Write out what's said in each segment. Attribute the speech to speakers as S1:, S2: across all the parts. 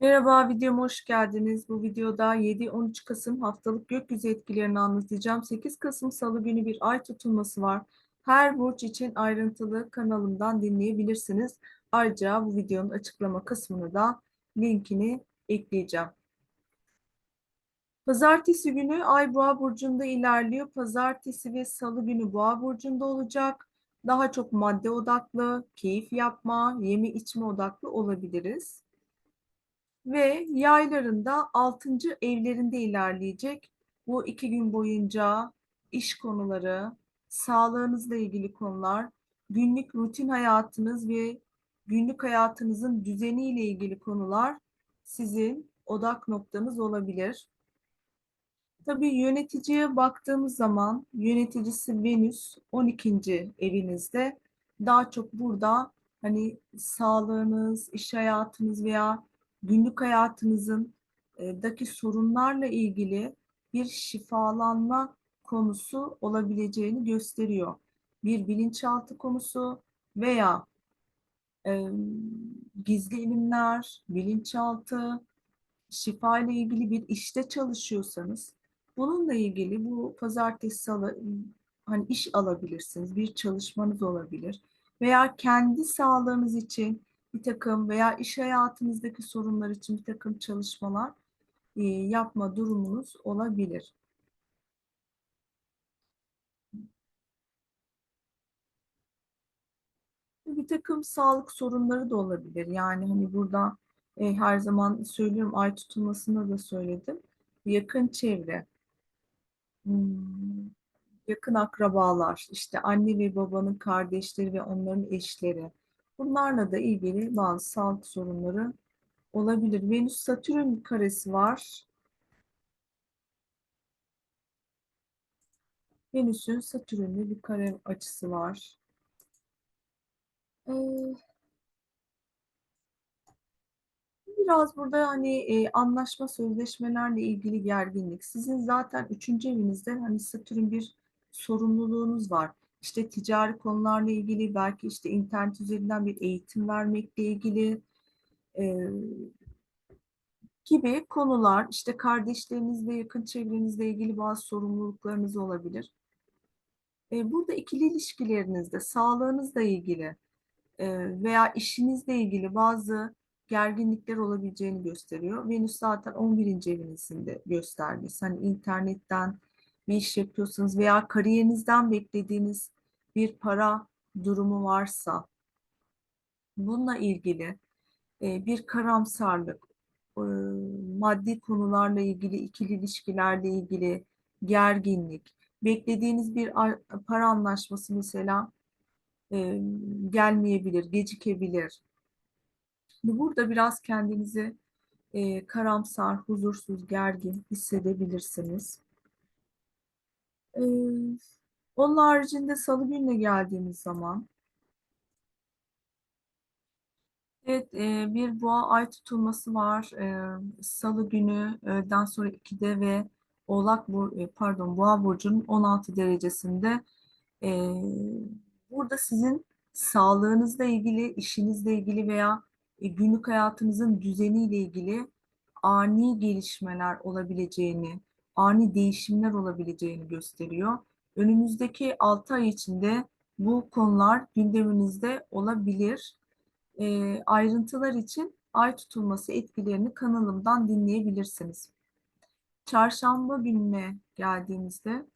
S1: Merhaba, videoma hoş geldiniz. Bu videoda 7-13 Kasım haftalık gökyüzü etkilerini anlatacağım. 8 Kasım Salı günü bir ay tutulması var. Her burç için ayrıntılı kanalımdan dinleyebilirsiniz. Ayrıca bu videonun açıklama kısmına da linkini ekleyeceğim. Pazartesi günü Ay Boğa burcunda ilerliyor. Pazartesi ve Salı günü Boğa burcunda olacak. Daha çok madde odaklı, keyif yapma, yeme içme odaklı olabiliriz ve yaylarında 6. evlerinde ilerleyecek. Bu iki gün boyunca iş konuları, sağlığınızla ilgili konular, günlük rutin hayatınız ve günlük hayatınızın düzeniyle ilgili konular sizin odak noktanız olabilir. Tabii yöneticiye baktığımız zaman yöneticisi Venüs 12. evinizde. Daha çok burada hani sağlığınız, iş hayatınız veya günlük hayatınızın e, daki sorunlarla ilgili bir şifalanma konusu olabileceğini gösteriyor. Bir bilinçaltı konusu veya e, gizli ilimler, bilinçaltı, şifa ile ilgili bir işte çalışıyorsanız bununla ilgili bu pazartesi salı hani iş alabilirsiniz. Bir çalışmanız olabilir. Veya kendi sağlığınız için bir takım veya iş hayatınızdaki sorunlar için bir takım çalışmalar e, yapma durumunuz olabilir. Bir takım sağlık sorunları da olabilir. Yani hani burada e, her zaman söylüyorum ay tutulmasında da söyledim. Yakın çevre, hmm, yakın akrabalar, işte anne ve babanın kardeşleri ve onların eşleri. Bunlarla da ilgili bazı sağlık sorunları olabilir. Venüs Satürn karesi var. Venüs'ün Satürn'le bir kare açısı var. Ee, biraz burada hani e, anlaşma sözleşmelerle ilgili gerginlik. Sizin zaten üçüncü evinizde hani Satürn bir sorumluluğunuz var. İşte ticari konularla ilgili belki işte internet üzerinden bir eğitim vermekle ilgili e, gibi konular işte kardeşlerinizle yakın çevrenizle ilgili bazı sorumluluklarınız olabilir. E, burada ikili ilişkilerinizde sağlığınızla ilgili e, veya işinizle ilgili bazı gerginlikler olabileceğini gösteriyor. Venüs zaten 11. evinizde gösterdi. Hani internetten bir iş yapıyorsanız veya kariyerinizden beklediğiniz bir para durumu varsa bununla ilgili e, bir karamsarlık, e, maddi konularla ilgili, ikili ilişkilerle ilgili gerginlik, beklediğiniz bir para anlaşması mesela e, gelmeyebilir, gecikebilir. Burada biraz kendinizi karamsar, huzursuz, gergin hissedebilirsiniz. E, onun haricinde salı gününe geldiğimiz zaman Evet, e, bir boğa ay tutulması var. E, Salı günü öğleden sonra 2'de ve Oğlak bur e, pardon Boğa burcunun 16 derecesinde. Burada sizin sağlığınızla ilgili, işinizle ilgili veya günlük hayatınızın düzeniyle ilgili ani gelişmeler olabileceğini, ani değişimler olabileceğini gösteriyor. Önümüzdeki 6 ay içinde bu konular gündeminizde olabilir. E, ayrıntılar için ay tutulması etkilerini kanalımdan dinleyebilirsiniz. Çarşamba gününe geldiğimizde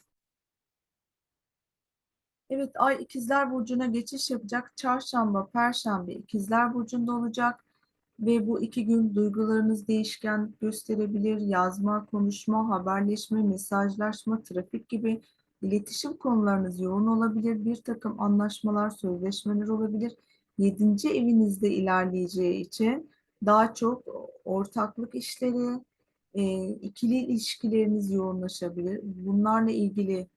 S1: Evet, Ay İkizler Burcu'na geçiş yapacak. Çarşamba, Perşembe İkizler Burcu'nda olacak. Ve bu iki gün duygularınız değişken gösterebilir. Yazma, konuşma, haberleşme, mesajlaşma, trafik gibi iletişim konularınız yoğun olabilir. Bir takım anlaşmalar, sözleşmeler olabilir. Yedinci evinizde ilerleyeceği için daha çok ortaklık işleri, e, ikili ilişkileriniz yoğunlaşabilir. Bunlarla ilgili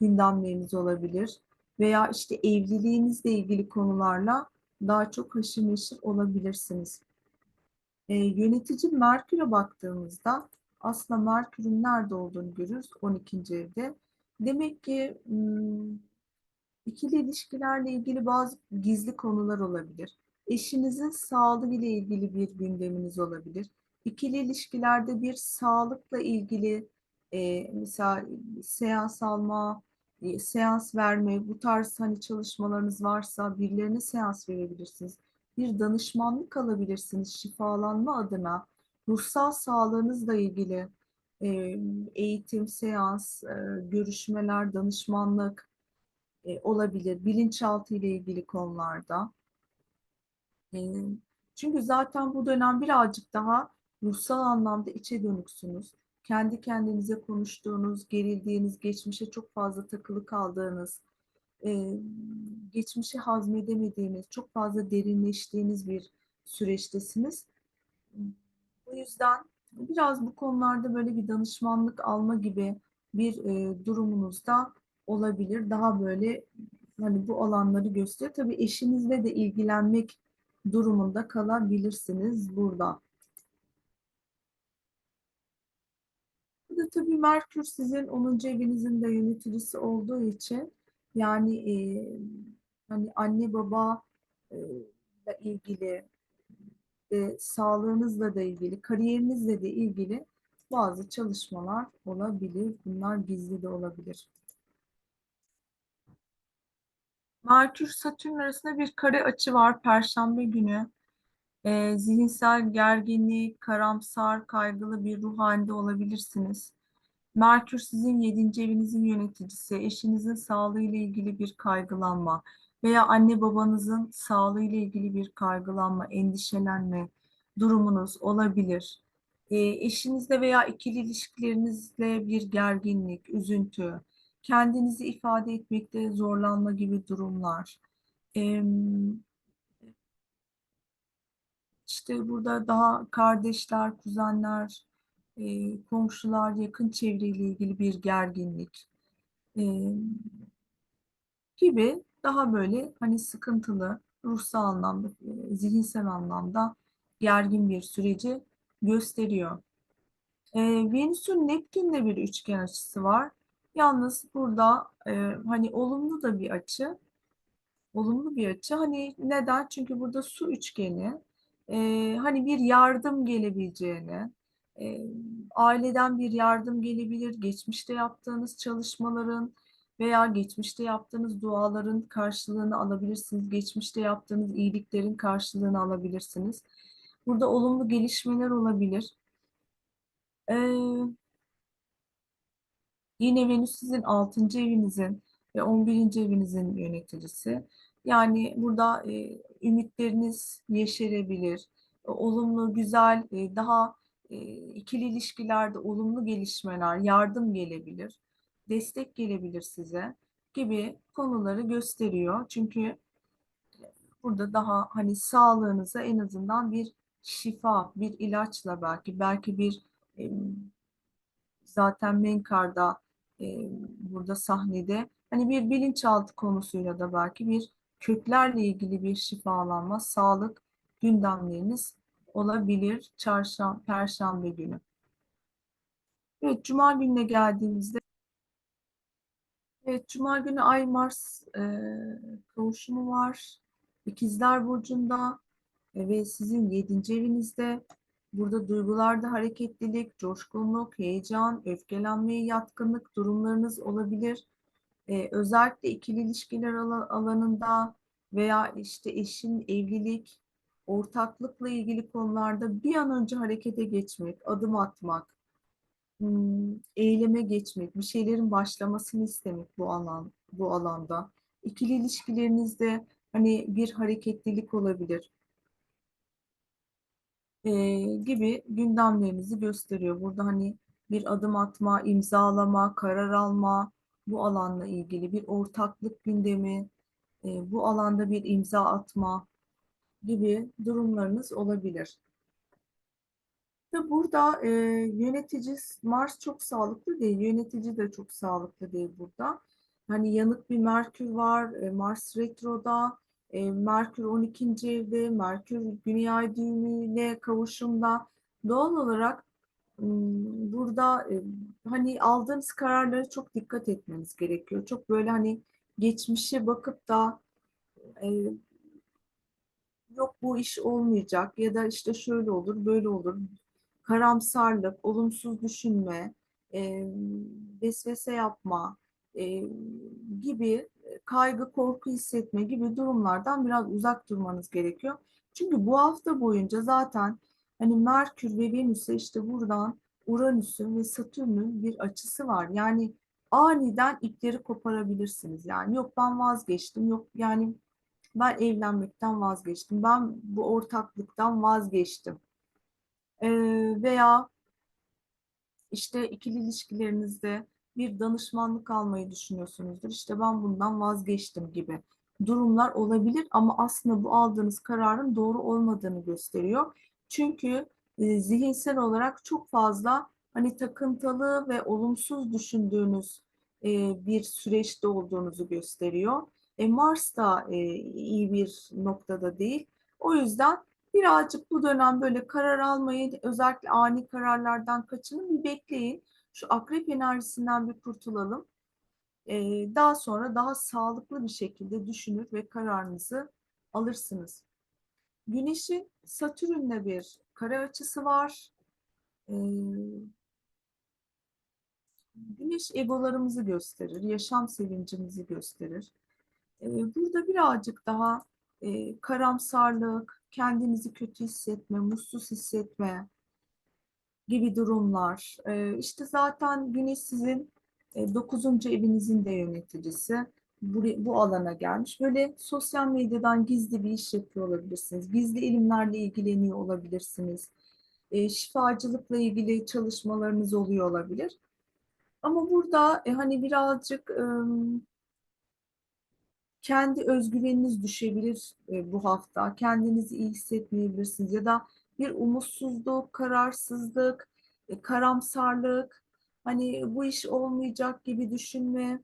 S1: gündemleriniz olabilir veya işte evliliğinizle ilgili konularla daha çok haşır neşir olabilirsiniz. E, yönetici Merkür'e baktığımızda aslında Merkür'ün nerede olduğunu görürüz 12. evde. Demek ki hmm, ikili ilişkilerle ilgili bazı gizli konular olabilir. Eşinizin sağlığı ile ilgili bir gündeminiz olabilir. İkili ilişkilerde bir sağlıkla ilgili e, mesela seans alma, e, seans verme, bu tarz hani çalışmalarınız varsa birilerine seans verebilirsiniz. Bir danışmanlık alabilirsiniz şifalanma adına. Ruhsal sağlığınızla ilgili e, eğitim, seans, e, görüşmeler, danışmanlık e, olabilir. Bilinçaltı ile ilgili konularda. E, çünkü zaten bu dönem birazcık daha ruhsal anlamda içe dönüksünüz. Kendi kendinize konuştuğunuz, gerildiğiniz, geçmişe çok fazla takılı kaldığınız, e, geçmişi hazmedemediğiniz, çok fazla derinleştiğiniz bir süreçtesiniz. Bu yüzden biraz bu konularda böyle bir danışmanlık alma gibi bir e, durumunuz da olabilir. Daha böyle hani bu alanları gösteriyor. Tabii eşinizle de ilgilenmek durumunda kalabilirsiniz burada. Burada tabii Merkür sizin 10. evinizin de yöneticisi olduğu için yani e, hani anne baba ile ilgili e, sağlığınızla da ilgili, kariyerinizle de ilgili bazı çalışmalar olabilir. Bunlar gizli de olabilir. Merkür Satürn arasında bir kare açı var Perşembe günü. E, zihinsel gerginlik, karamsar, kaygılı bir ruh halinde olabilirsiniz. Merkür sizin 7. evinizin yöneticisi, eşinizin sağlığı ile ilgili bir kaygılanma veya anne babanızın sağlığı ile ilgili bir kaygılanma, endişelenme durumunuz olabilir. E, eşinizle veya ikili ilişkilerinizle bir gerginlik, üzüntü, kendinizi ifade etmekte zorlanma gibi durumlar. E, işte burada daha kardeşler, kuzenler, e, komşular, yakın çevreyle ilgili bir gerginlik e, gibi daha böyle hani sıkıntılı, ruhsal anlamda, e, zihinsel anlamda gergin bir süreci gösteriyor. E, Venüs'ün Neptün'le bir üçgen açısı var. Yalnız burada e, hani olumlu da bir açı. Olumlu bir açı. Hani neden? Çünkü burada su üçgeni e, hani bir yardım gelebileceğini, e, aileden bir yardım gelebilir, geçmişte yaptığınız çalışmaların veya geçmişte yaptığınız duaların karşılığını alabilirsiniz, geçmişte yaptığınız iyiliklerin karşılığını alabilirsiniz. Burada olumlu gelişmeler olabilir. Ee, yine Venüs sizin 6. evinizin ve 11. evinizin yöneticisi. Yani burada e, ümitleriniz yeşerebilir. Olumlu, güzel, e, daha ikili ilişkilerde olumlu gelişmeler, yardım gelebilir, destek gelebilir size gibi konuları gösteriyor. Çünkü burada daha hani sağlığınıza en azından bir şifa, bir ilaçla belki, belki bir zaten Menkar'da burada sahnede hani bir bilinçaltı konusuyla da belki bir köklerle ilgili bir şifalanma, sağlık gündemleriniz olabilir çarşamba, perşembe günü. Evet, cuma gününe geldiğimizde Evet, Cuma günü Ay Mars e, kavuşumu var. İkizler Burcu'nda e, ve sizin 7. evinizde. Burada duygularda hareketlilik, coşkunluk, heyecan, öfkelenmeye yatkınlık durumlarınız olabilir. E, özellikle ikili ilişkiler alanında veya işte eşin evlilik, ortaklıkla ilgili konularda bir an önce harekete geçmek, adım atmak, hmm, eyleme geçmek, bir şeylerin başlamasını istemek bu alan bu alanda. İkili ilişkilerinizde hani bir hareketlilik olabilir e, gibi gündemlerinizi gösteriyor. Burada hani bir adım atma, imzalama, karar alma, bu alanla ilgili bir ortaklık gündemi, e, bu alanda bir imza atma gibi durumlarınız olabilir. Ve burada e, yönetici Mars çok sağlıklı değil, yönetici de çok sağlıklı değil burada. Hani yanık bir Merkür var, e, Mars retroda, e, Merkür 12. evde, Merkür Güney Ay düğümüyle kavuşumda. Doğal olarak burada e, hani aldığınız kararlara çok dikkat etmeniz gerekiyor. Çok böyle hani geçmişe bakıp da e, yok bu iş olmayacak ya da işte şöyle olur, böyle olur karamsarlık, olumsuz düşünme, e, vesvese yapma e, gibi kaygı, korku hissetme gibi durumlardan biraz uzak durmanız gerekiyor. Çünkü bu hafta boyunca zaten hani Merkür ve Venüs'e işte buradan Uranüs'ün ve Satürn'ün bir açısı var. Yani aniden ipleri koparabilirsiniz. Yani yok ben vazgeçtim, yok yani ben evlenmekten vazgeçtim, ben bu ortaklıktan vazgeçtim. Ee, veya işte ikili ilişkilerinizde bir danışmanlık almayı düşünüyorsunuzdur. İşte ben bundan vazgeçtim gibi durumlar olabilir ama aslında bu aldığınız kararın doğru olmadığını gösteriyor. Çünkü e, zihinsel olarak çok fazla hani takıntılı ve olumsuz düşündüğünüz e, bir süreçte olduğunuzu gösteriyor. E, Mars da e, iyi bir noktada değil. O yüzden birazcık bu dönem böyle karar almayı, özellikle ani kararlardan kaçının bir bekleyin. Şu akrep enerjisinden bir kurtulalım. E, daha sonra daha sağlıklı bir şekilde düşünür ve kararınızı alırsınız. Güneşin Satürn'le bir kare açısı var. E, Güneş egolarımızı gösterir, yaşam sevincimizi gösterir. E, burada birazcık daha e, karamsarlık, kendinizi kötü hissetme, mutsuz hissetme gibi durumlar. E, işte zaten Güneş sizin e, 9. evinizin de yöneticisi. Bu, bu alana gelmiş. Böyle sosyal medyadan gizli bir iş yapıyor olabilirsiniz. Gizli ilimlerle ilgileniyor olabilirsiniz. E, şifacılıkla ilgili çalışmalarınız oluyor olabilir. Ama burada e, hani birazcık e, kendi özgüveniniz düşebilir e, bu hafta. Kendinizi iyi hissetmeyebilirsiniz ya da bir umutsuzluk, kararsızlık, e, karamsarlık, hani bu iş olmayacak gibi düşünme,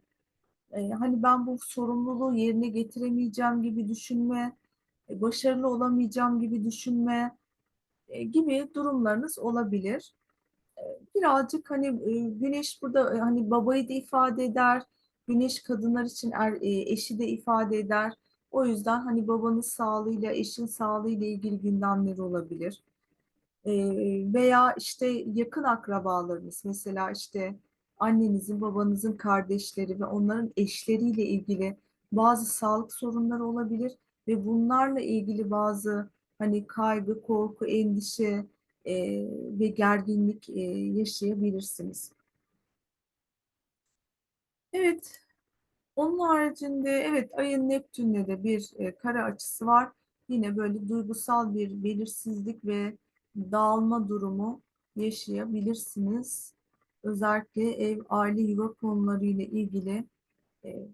S1: e, hani ben bu sorumluluğu yerine getiremeyeceğim gibi düşünme, başarılı olamayacağım gibi düşünme gibi durumlarınız olabilir. Birazcık hani güneş burada hani babayı da ifade eder, Güneş kadınlar için er, e, eşi de ifade eder. O yüzden hani babanın sağlığıyla, eşin sağlığıyla ilgili gündemleri olabilir. E, veya işte yakın akrabalarınız, mesela işte annenizin, babanızın kardeşleri ve onların eşleriyle ilgili bazı sağlık sorunları olabilir ve bunlarla ilgili bazı hani kaygı, korku, endişe e, ve gerginlik e, yaşayabilirsiniz. Evet, onun haricinde evet ayın Neptün'le de bir e, kare açısı var. Yine böyle duygusal bir belirsizlik ve dağılma durumu yaşayabilirsiniz. Özellikle ev, aile, yuva konuları ile ilgili e,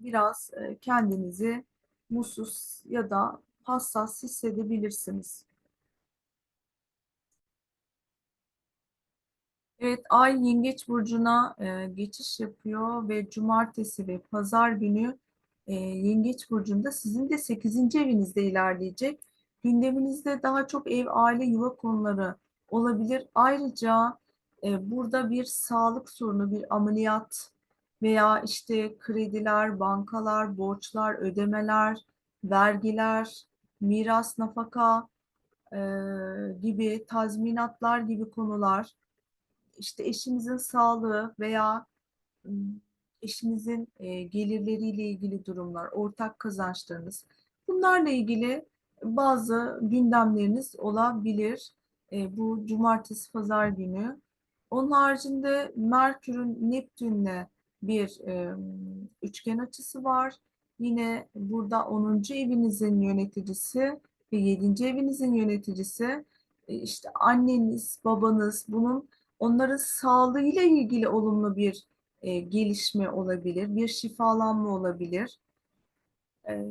S1: biraz e, kendinizi mutsuz ya da hassas hissedebilirsiniz. Evet, Ay Yengeç Burcu'na e, geçiş yapıyor ve Cumartesi ve Pazar günü e, Yengeç Burcu'nda sizin de 8. evinizde ilerleyecek. Gündeminizde daha çok ev, aile, yuva konuları olabilir. Ayrıca e, burada bir sağlık sorunu, bir ameliyat veya işte krediler, bankalar, borçlar, ödemeler, vergiler, miras, nafaka e, gibi tazminatlar gibi konular işte eşinizin sağlığı veya eşinizin e, gelirleriyle ilgili durumlar, ortak kazançlarınız bunlarla ilgili bazı gündemleriniz olabilir e, bu cumartesi pazar günü. Onun haricinde Merkür'ün Neptün'le bir e, üçgen açısı var. Yine burada 10. evinizin yöneticisi ve 7. evinizin yöneticisi işte anneniz, babanız bunun onların sağlığıyla ilgili olumlu bir e, gelişme olabilir, bir şifalanma olabilir. E,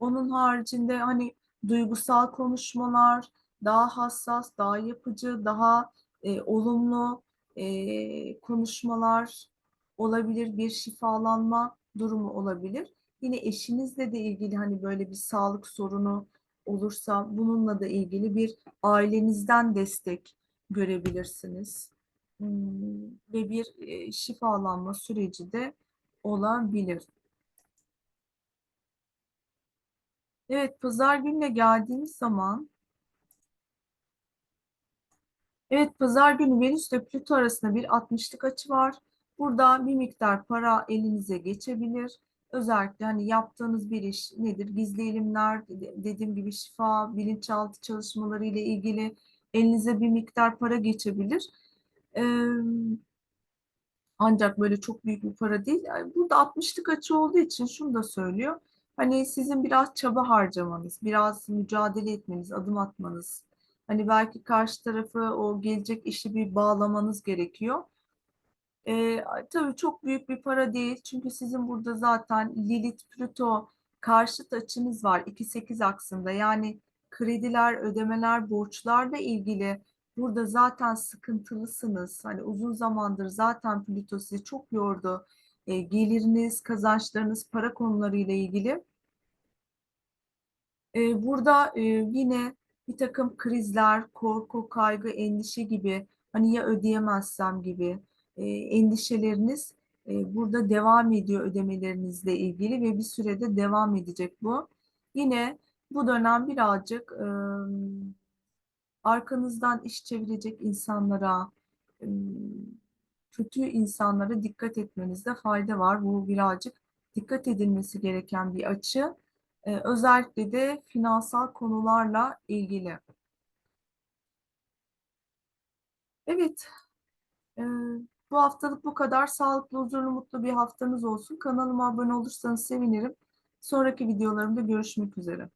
S1: onun haricinde hani duygusal konuşmalar, daha hassas, daha yapıcı, daha e, olumlu e, konuşmalar olabilir, bir şifalanma durumu olabilir. Yine eşinizle de ilgili hani böyle bir sağlık sorunu olursa bununla da ilgili bir ailenizden destek görebilirsiniz. Hmm, ve bir e, şifalanma süreci de olabilir. Evet, pazar gününe geldiğimiz zaman Evet, pazar günü Venüs ile Plüto arasında bir 60'lık açı var. Burada bir miktar para elinize geçebilir. Özellikle hani yaptığınız bir iş nedir? Gizli ilimler, de- dediğim gibi şifa, bilinçaltı çalışmaları ile ilgili elinize bir miktar para geçebilir. Ee, ancak böyle çok büyük bir para değil. Yani burada 60'lık açı olduğu için şunu da söylüyor. Hani sizin biraz çaba harcamanız, biraz mücadele etmeniz, adım atmanız. Hani belki karşı tarafı o gelecek işi bir bağlamanız gerekiyor. Ee, tabii çok büyük bir para değil. Çünkü sizin burada zaten Lilith, Plüto karşıt açınız var 2-8 aksında. Yani krediler, ödemeler, borçlarla ilgili burada zaten sıkıntılısınız. Hani uzun zamandır zaten Plüto sizi çok yordu. Ee, geliriniz, kazançlarınız, para konularıyla ilgili. Ee, burada e, yine bir takım krizler, korku, kaygı, endişe gibi hani ya ödeyemezsem gibi e, endişeleriniz e, burada devam ediyor ödemelerinizle ilgili ve bir sürede devam edecek bu. Yine bu dönem birazcık e, arkanızdan iş çevirecek insanlara, e, kötü insanlara dikkat etmenizde fayda var. Bu birazcık dikkat edilmesi gereken bir açı. Ee, özellikle de finansal konularla ilgili. Evet, e, bu haftalık bu kadar. Sağlıklı, huzurlu, mutlu bir haftanız olsun. Kanalıma abone olursanız sevinirim. Sonraki videolarımda görüşmek üzere.